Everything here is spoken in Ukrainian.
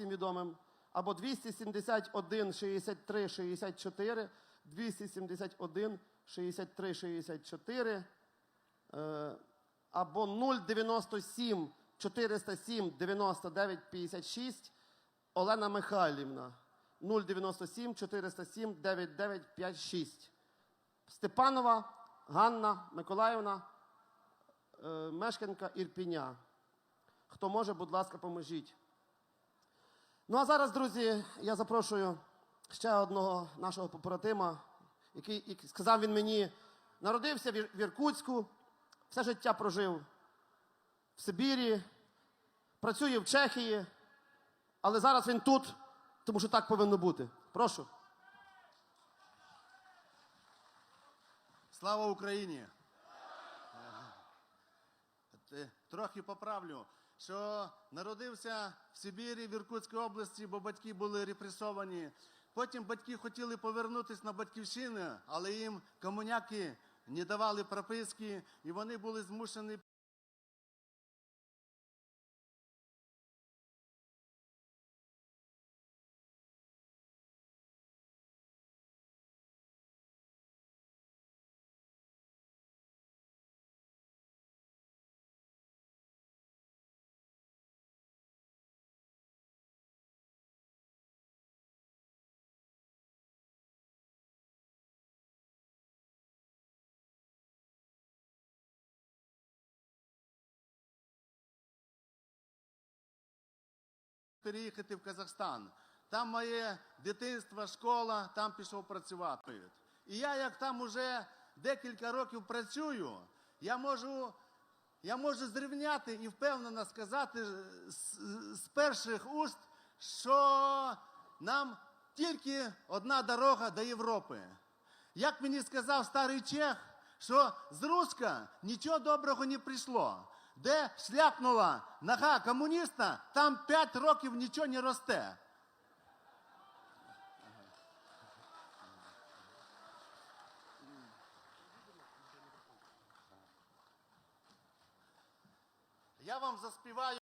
всім відомим, або 271 63 64, 271 63 64, е, або 097 407 99 56, Олена Михайлівна. 097 407 9956. Степанова Ганна Миколаївна, е, мешканка Ірпіня. Хто може, будь ласка, поможіть. Ну а зараз, друзі, я запрошую ще одного нашого побратима, який, сказав він мені, народився в Іркутську, все життя прожив в Сибірі, працює в Чехії, але зараз він тут, тому що так повинно бути. Прошу. Слава Україні! Трохи поправлю, що народився в Сибірі, в Іркутській області, бо батьки були репресовані. Потім батьки хотіли повернутися на батьківщину, але їм комуняки не давали прописки, і вони були змушені переїхати в Казахстан. Там моє дитинство, школа, там пішов працювати. І я, як там уже декілька років працюю, я можу, я можу зрівняти і впевнено сказати з, з перших уст, що нам тільки одна дорога до Європи. Як мені сказав старий чех, що з Руска нічого доброго не прийшло. Де шляпнула нога комуніста, там п'ять років нічого не росте. Я вам заспіваю.